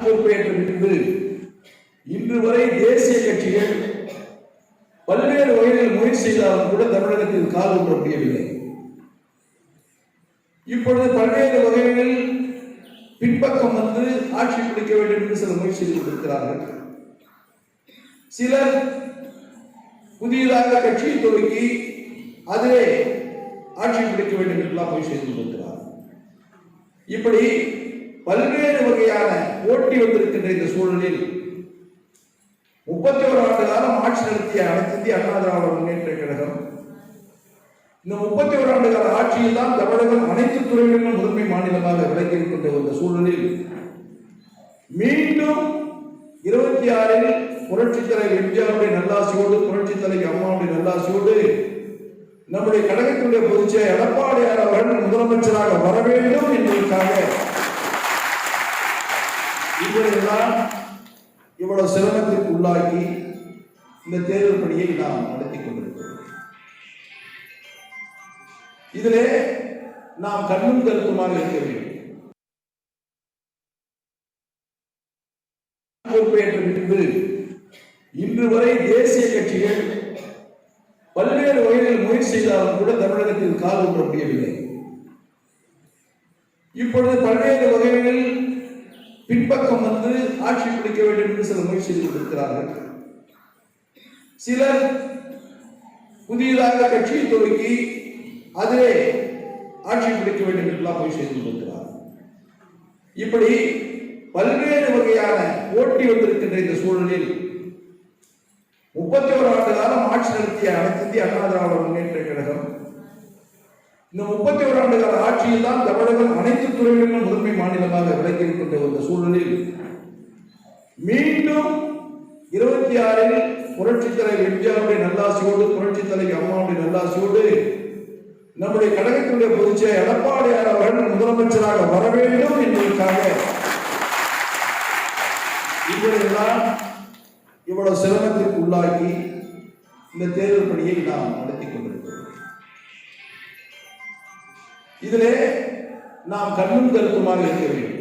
பொறுப்பேற்ற பின்பு இன்று வரை தேசிய கட்சிகள் பல்வேறு வகைகளில் முயற்சி செய்தாலும் கூட தமிழகத்தில் கால் ஊன்ற முடியவில்லை. இப்பொழுது பல்வேறு வகைகளில் பின்பக்கம் வந்து ஆட்சி பிடிக்க வேண்டும் என்று சில முயற்சி செய்து கொண்டிருக்கிறார்கள். சிலர் புதியதாக கட்சியை துவக்கி அதிலே ஆட்சி பிடிக்க வேண்டும் என்றெல்லாம் முயற்சி செய்து கொண்டிருக்கிறார் இப்படி பல்வேறு வகையான போட்டி வந்திருக்கின்ற இந்த சூழலில் முப்பத்தி ஒரு ஆண்டு காலம் ஆட்சி நடத்திய அனைத்து இந்திய அண்ணா திராவிட முன்னேற்ற கழகம் இந்த முப்பத்தி ஒரு ஆண்டு கால ஆட்சியில் தான் தமிழகம் அனைத்து துறைகளிலும் முதன்மை மாநிலமாக விளங்கி இருக்கின்ற இந்த சூழலில் மீண்டும் இருபத்தி ஆறில் புரட்சித் தலைவர் எம்ஜிஆருடைய நல்லாசியோடு புரட்சித் தலைவர் அம்மாவுடைய நல்லாசியோடு நம்முடைய கழகத்தினுடைய பொதுச்செயலர் எடப்பாடி அவர்கள் முதலமைச்சராக வர வேண்டும் என்பதற்காக இவர்கள்தான் இவ்வளவு சிரமத்திற்கு உள்ளாக்கி இந்த தேர்தல் பணியை நாம் நடத்தி கொண்டிருக்கிறோம். இதிலே நாம் கண்ணும் கருத்துமாக இருக்க வேண்டும். பொறுப்பேற்ற பின்பு இன்று வரை தேசிய கட்சிகள் பல்வேறு வகைகளில் முயற்சி செய்தாலும் கூட தமிழகத்தில் கால் ஒன்ற முடியவில்லை. இப்பொழுது பல்வேறு வகைகளில் பின்பக்கம் வந்து ஆட்சி பிடிக்க வேண்டும் என்று சில முயற்சி செய்து சிலர் புதியதாக கட்சியை துவக்கி அதிலே ஆட்சி பிடிக்க வேண்டும் என்றெல்லாம் முயற்சி செய்து இப்படி பல்வேறு வகையான போட்டி வந்திருக்கின்ற இந்த சூழலில் முப்பத்தி ஒரு ஆண்டு காலம் ஆட்சி நடத்திய அனைத்து அண்ணா திராவிட முன்னேற்ற கழகம் இந்த முப்பத்தி ஒரு ஆண்டு கால ஆட்சியில் தான் தமிழகம் அனைத்து துறைகளிலும் முதன்மை மாநிலமாக விளங்கியிருக்கின்ற இந்த மீண்டும் இருபத்தி ஆறில் புரட்சித் தலைவர் எம்ஜிஆருடைய நல்லாசியோடு புரட்சித் தலைவர் அம்மாவுடைய நல்லாசியோடு நம்முடைய கழகத்தினுடைய பொதுச்செயலர் எடப்பாடியார் அவர்கள் முதலமைச்சராக வர வேண்டும் என்பதற்காக இவர்களெல்லாம் இவ்வளவு சிரமத்திற்கு உள்ளாக்கி இந்த தேர்தல் பணியை நாம் நடத்தி கொண்டிருக்கிறோம். இதிலே நாம் கண்ணும் கருத்துமாக இருக்க வேண்டும்.